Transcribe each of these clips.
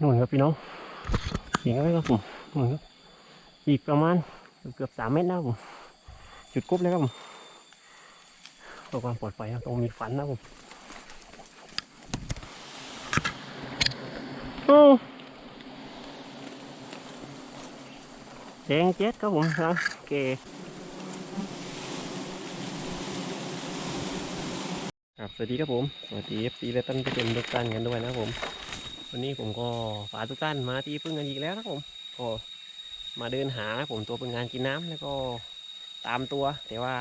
นู่นครับพี่น้องเห็นไหมครับผมนู่นครับอีกประมาณเกือบสามเมตรนะครับผมจุดกบเลยครับผมเพื่อความปลอดภัยครับต้องมีฟันนะผมโอ้แดงเจ็ดครับผมครับโอเคครับสวัสดีครับผม สวัสดี FC และท่านผู้ชมทุกท่านกันด้วยนะครับผม วันนี้ผมก็ฝากทุกท่านมาที่พึ่งกันอีกแล้วนะครับผมก็มาเดินหาผมตัวเป็นงานกินน้ำแล้วก็ตามตัว แต่ว่า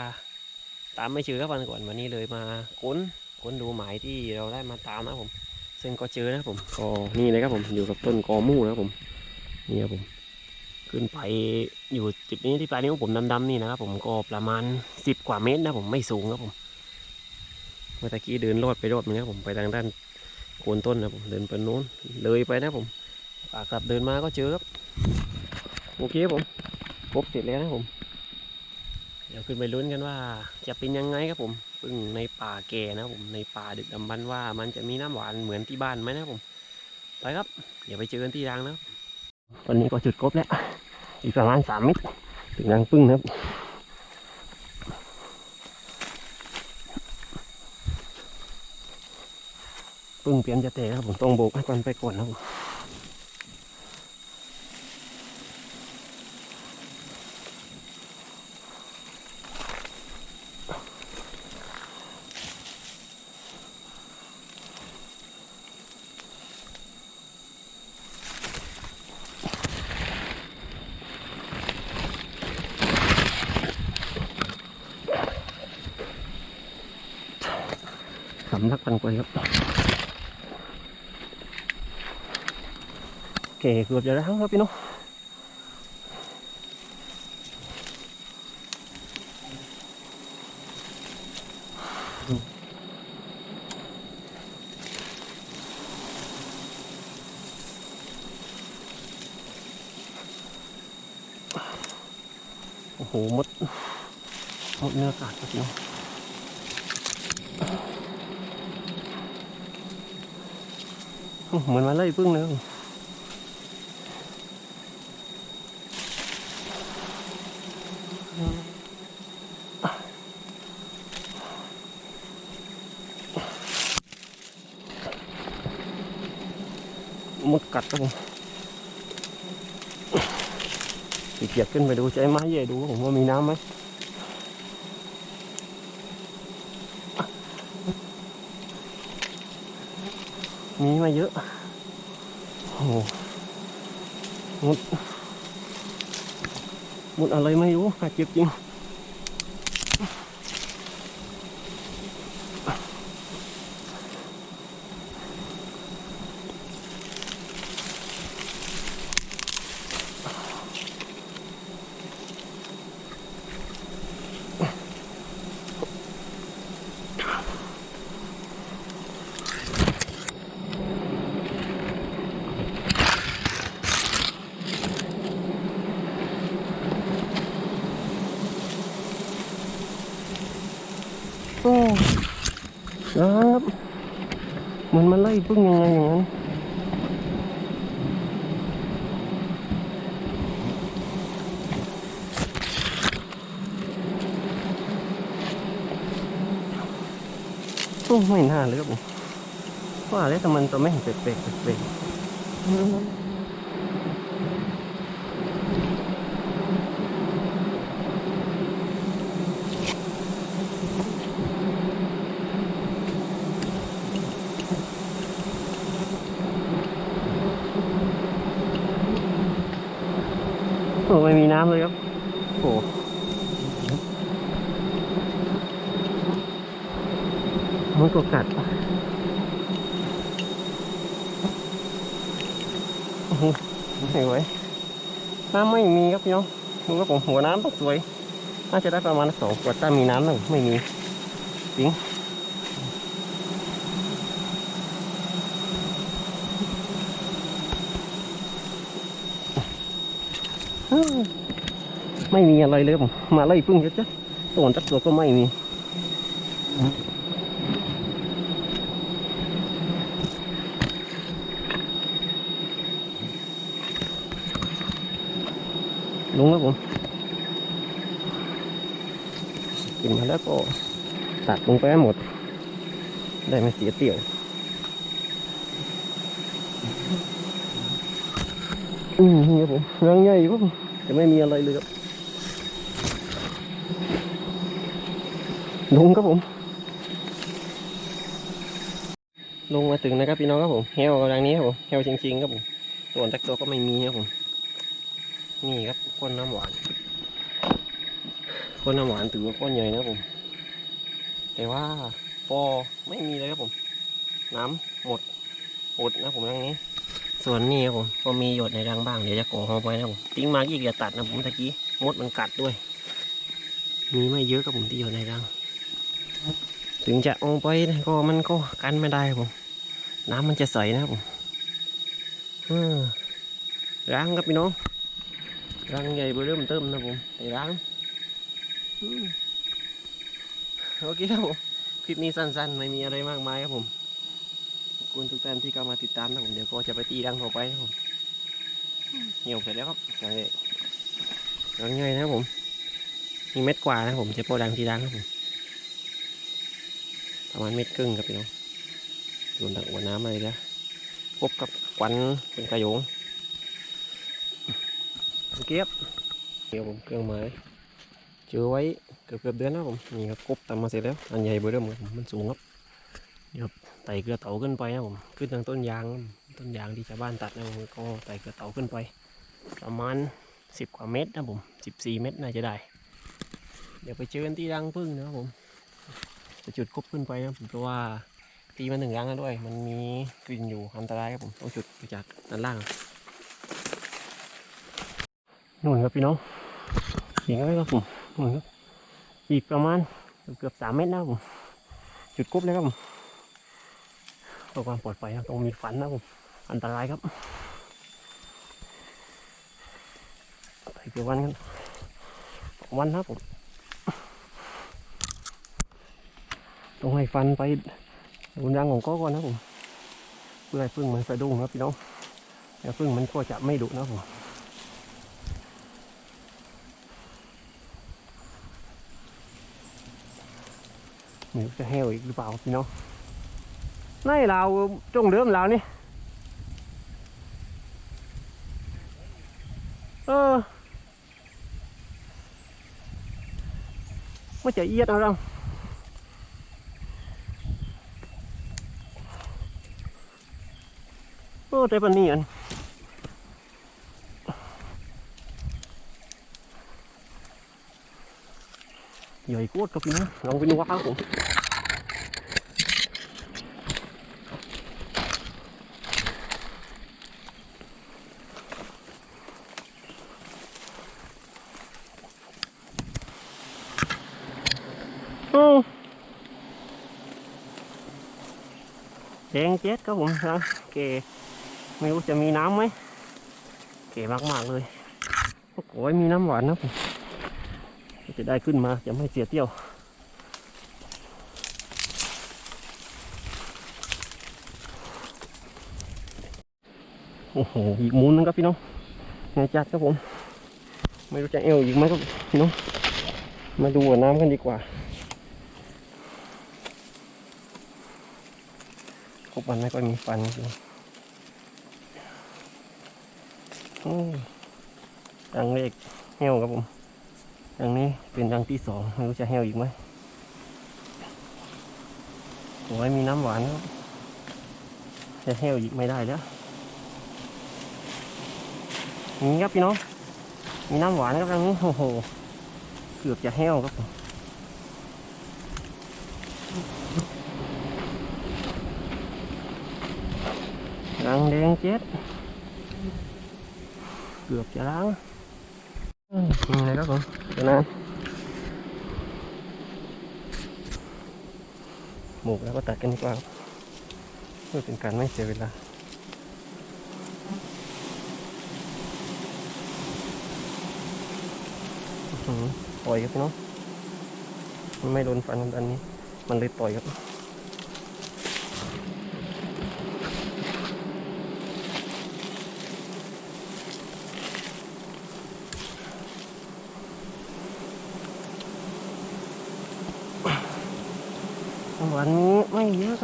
ตามไม่เจอครับวันก่อนวันนี้เลยมาค้นค้นดูหมายที่เราได้มาตามนะผม ซึ่งก็เจอนะผมก็นี่เลยครับผมอยู่กับต้นกอมู่นะผมนี่ครับผม ขึ้นไปอยู่จุดนี้ที่ปลายนิ้วผมดำๆนี่นะครับผมก็ประมาณสิบกว่าเมตรนะผมไม่สูงครับผมเมื่อตะกี้เดินรอดไปรอดนึงครับผมไปทางด้าน โคนต้นนะผมเดินไปโน้นเลยไปนะผมขากลับเดินมาก็เจอครับโอเคครับผมพบเสร็จแล้วนะผม เดี๋ยวขึ้นไปลุ้นกันว่า จะเป็นยังไงครับผมพึ่งในป่าแก่นะผมในป่าดึกดำบรรว่ามันจะมีน้ำหวานเหมือนที่บ้านไหมนะผมไปครับ เดี๋ยวไปเจอกันที่รังนะครับตอนนี้ก็จุดครบแล้วอีกประมาณสามเมตรถึงรังพึ่งนะครับ ปึ้งเปลี่ยนจะเตะครับผมต้องโบกให้มันไปก่อนครับผมสำลักปันกวยครับ โอเคเกือบจะได้ครับพี่น้องโอ้โหหมดหมดเนื้อขาดครับพี่น้องเหมือนมาไล่พึ่งเลยครับ มด กัดครับผมขี้เกียจขึ้นไปดูใจไม้ใหญ่ดูผมว่ามีน้ำไหมมีมาเยอะ โอ้โหมดมดอะไรไม่รู้กัดเจ็บจริง มันมาไล่พึ่งยังไงอย่างนั้นโอ้ไม่น่าเลยครับผมว่าแล้วแต่มันตัวไม่เห็นแปลกๆแปลกๆ อ้ไม่มีน้ำเลยครับ โอ้มันก็กัดโอ้โหไม่ไหวน้ำไม่มีครับพี่น้องดูครับผมหัวน้ำต้องสวย น่าจะได้ประมาณสองขวดถ้ามีน้ำหนึ่งไม่มีจริง ไม่มีอะไรเลยผมมาไล่พึ่งเยอะจ้ะตัวจักตัวก็ไม่มีลงแล้วผมกินมาแล้วก็ตัดลงไปหมด ได้มาเสียเตี่ยว อืมนี่ครับผมรังใหญ่ครับผมจะไม่มีอะไรเลยครับลงครับผม ลงมาถึงนะครับพี่น้องครับผมเฮลกำลังนี้ครับผมเฮลจริงๆครับผมตัวตักตัวก็ไม่มีครับผม นี่ครับก้นน้ำหวานก้นน้ำหวานถือว่าก้อนใหญ่นะครับผม แต่ว่าฟอไม่มีเลยครับผม น้ำหมดอดนะครับผมรังนี้ ส่วนนี้ครับผมก็มีหยดในรังบ้างเดี๋ยวจะก่อหอไว้นะผมติ้งมาอีกอย่าตัดนะผมตะกี้มดมันกัดด้วย มีไม่เยอะครับผมที่อยู่ในรัง ถึงจะเอาไปนะก็มันก็กันไม่ได้ครับผม น้ำมันจะใสนะครับผมรังครับพี่น้องรังใหญ่เบอร์เริ่มเติมนะผมไอ้รังอืมโอเคครับผมคลิปนี้สั้นๆ ไม่มีอะไรมากมายครับผม คุณทุกท่านที่เข้ามาติดตามนะผมเดี๋ยวก็จะไปตีรังต่อไปครับผมเหี่ยวเสร็จแล้วครับใช่รังใหญ่นะครับผม มีเม็ดกว่านะครับผมจะโปรดังทีรังครับผมประมาณเม็ดครึ่งครับพี่น้องโดนดักหัวน้ำอะไรนะพบกับควันเป็นกระโยงโอเคครับเดี๋ยวผมเครื่องไม้เจอไว้เกือบเกือบๆเดือนแล้วผมนี่ครับกบตำมาเสร็จแล้วอันใหญ่เบอร์เริ่มครับผมมันสูงครับ ไต่เกลือเต่าขึ้นไปนะผมขึ้นทางต้นยางต้นยางที่ชาวบ้านตัดนะผมก็ไต่เกลือเต่าขึ้นไป ประมาณสิบกว่าเมตรนะผมสิบสี่เมตรน่าจะได้ เดี๋ยวไปเจอกันที่รังพึ่งนะครับผมจะจุดคบขึ้นไปนะผมเพราะว่าตีมาหนึ่งรังแล้วด้วย มันมีกลิ่นอยู่อันตรายครับผมต้องจุดไปจากด้านล่างนู่นครับพี่น้องเห็นไหมครับผมนู่นครับอีกประมาณเกือบสามเมตรนะผมจุดคบเลยครับผม เพื่อความปลอดภัยนะต้องมีฟันนะผมอันตรายครับไปเกี่ยววันกันวันนะครับผมต้องให้ฟันไปบนแรงของก็ก่อนนะผมเพื่อให้พึ่งมันสะดุ้งนะพี่น้องแล้วพึ่งมันก็จะไม่ดุนะผมไม่รู้จะแห้วอีกหรือเปล่าพี่น้อง ในลาวจงเดิมลาวนี่เออไม่จะเอียดเอารังโอ้แต่ปันนี้อันใหญ่กวดก็บพี่นะลองไปดูว่าครับผม แดงเจ็ดครับผมนะเก๋ไม่รู้จะมีน้ำไหมเก๋มากๆเลยโอ้โหมีน้ำหวานนะผมจะได้ขึ้นมาจะไม่เสียเที่ยวโอ้โหอีกมุนนึงครับพี่น้องไงจัดครับผม ไม่รู้จะเอวอีกไหมครับพี่น้องมาดูน้ำกันดีกว่า พวกมันไม่ค่อยมีฟันจริงโอ้รังเล็กเหี่ยวครับผมรังนี้เป็นรังที่สองไม่รู้จะเหี่ยวอีกไหมโอ้ยมีน้ำหวานครับจะเหี่ยวอีกไม่ได้แล้วนี่ครับพี่น้องมีน้ำหวานครับรังนี้โอ้โหเกือบจะเหี่ยวครับผม รังแดงเจ็ด เกือบจะล้างอืมยังไงครับผมเดี๋ยวนะหมกแล้วก็ตัดกันดีกว่าครับเพื่อเป็นการไม่เสียเวลาอื้อหือปล่อยครับพี่น้องมันไม่โดนฟันอันนี้ มันเลยปล่อยครับ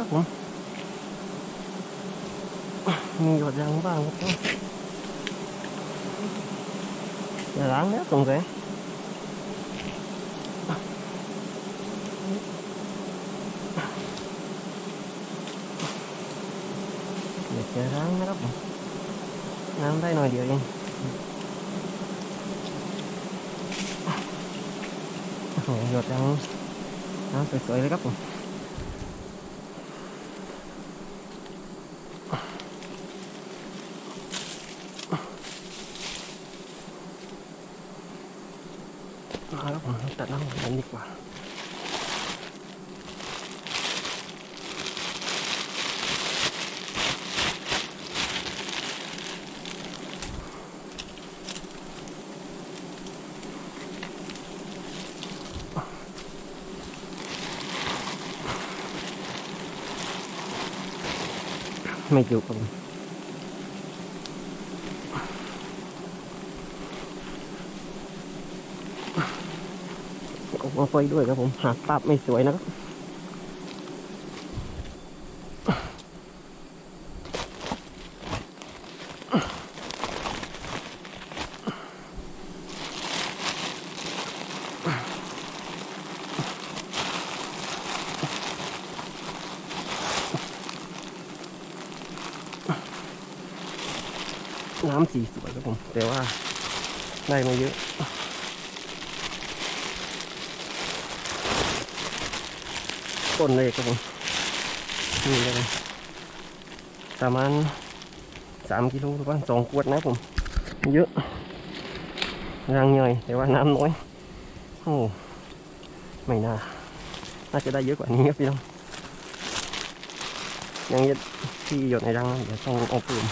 ครับผม มีหยดยางบ้างครับผมอย่าล้างแล้วตรงไหนเดี๋ยวจะล้างนะครับผมน้ำได้หน่อยเดียวเองโอ้โหหยดยางน้ำสวยๆเลยครับผม มาแล้วผมตัดน้ำกันดีกว่า ไม่จุกครับผมเอาไฟด้วยครับผมหากภาพไม่สวยนะครับ น้ำสีสวยครับผม แต่ว่าได้มาเยอะ ต้นเลยครับผมนี่เลยประมาณสามกิโลหรือว่าสองขวดนะผม เยอะรังใหญ่แต่ว่าน้ำน้อยโอ้ไม่น่าน่าจะได้เยอะกว่านี้ครับพี่น้องยังยึดที่หยดในรังเดี๋ยวต้องเอาปืน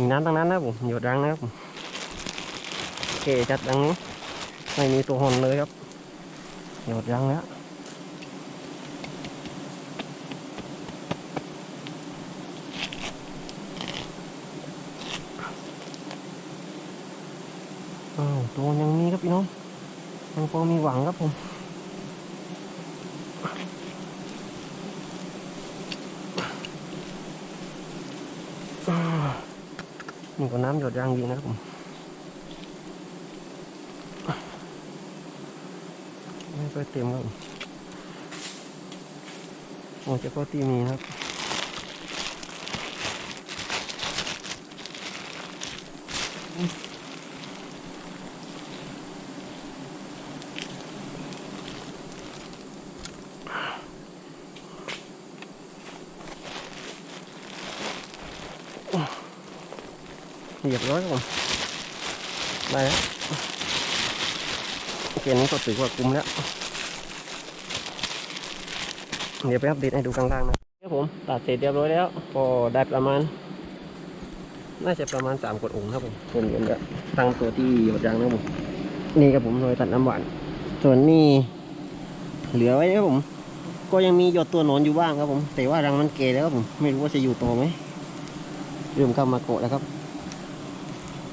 มีน้ำตั้งนั้นนะผมหยดรังนะครับเกจัดรังนี้ ไม่มีตัวหอนเลยครับหยดรังแล้วอ้าวตัวยังมีครับพี่น้องยังพอมีหวังครับผมอ้าวนี่ ก็น้ำหยดรังดีนะครับผมไม่ค่อยเต็มครับผมโอ้เฉพาะที่มีครับ เรียบร้อยครับผมได้แล้วเกณฑ์นี้ก็ถือว่าคุ้มแล้ว เดี๋ยวไปอัปเดตให้ดูกลางๆนะครับผมตัดเสร็จเรียบร้อยแล้วก็ได้ประมาณ น่าจะประมาณสามกดองค์ครับผมผมเห็นแล้วตั้งตัวที่หยดยางนะครับผม นี่ครับผมโดยตัดน้ำหวาน ส่วนนี้ เหลือไว้นะครับผม ก็ยังมีหยดตัวหนอนอยู่บ้างครับผม แต่ว่ารังมันเกยแล้วครับผม ไม่รู้ว่าจะอยู่ต่อไหมเริ่มเข้ามาโกะแล้วครับ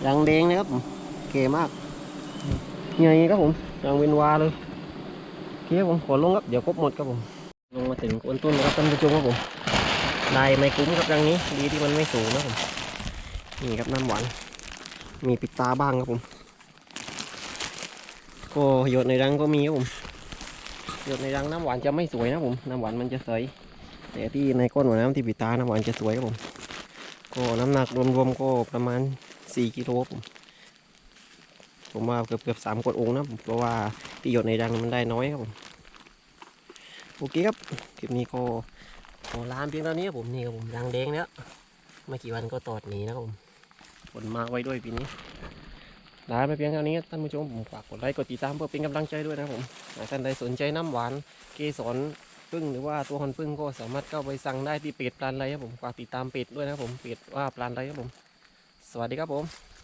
รังแดงนะครับผมเกยมากใหญ่ครับผมรังเวนวาเลยเคครับผมขอลงครับเดี๋ยวครบหมดครับผมลงมาถึงโคนต้นแล้วครับท่านผู้ชมครับผมได้ไม่คุ้มครับรังนี้ดีที่มันไม่สูงนะผมนี่ครับน้ำหวานมีปิดตาบ้างครับผมก็หยดในรังก็มีครับผมหยดในรังน้ำหวานจะไม่สวยนะผมน้ำหวานมันจะใสแต่ที่ในก้นหัวน้ำที่ปิดตาน้ำหวานจะสวยครับผมก็น้ำหนักรวมๆก็ประมาณ 4กิโลครับผมผมว่าเกือบเกือบๆสามกดองค์นะผมเพราะว่าที่หยดในรังมันได้น้อยครับผมโอเคครับคลิปนี้ก็ขอลามเพียงเท่านี้ครับผมนี่ครับผมรังแดงแล้วไม่กี่วันก็ตอดหนีนะครับผมฝนมาไว้ด้วยปีนี้ลาไปเพียงเท่านี้ครับท่านผู้ชมผมฝากกดไลค์กดติดตามเพื่อเป็นกำลังใจด้วยนะครับผมหากท่านใดสนใจน้ำหวานเกสรพึ่งหรือว่าตัวฮอนพึ่งก็สามารถเข้าไปสั่งได้ที่เพจปลานไรครับผมฝากติดตามเพจด้วยนะครับผมเพจว่าปลานไรครับผมส วัสดีครับผม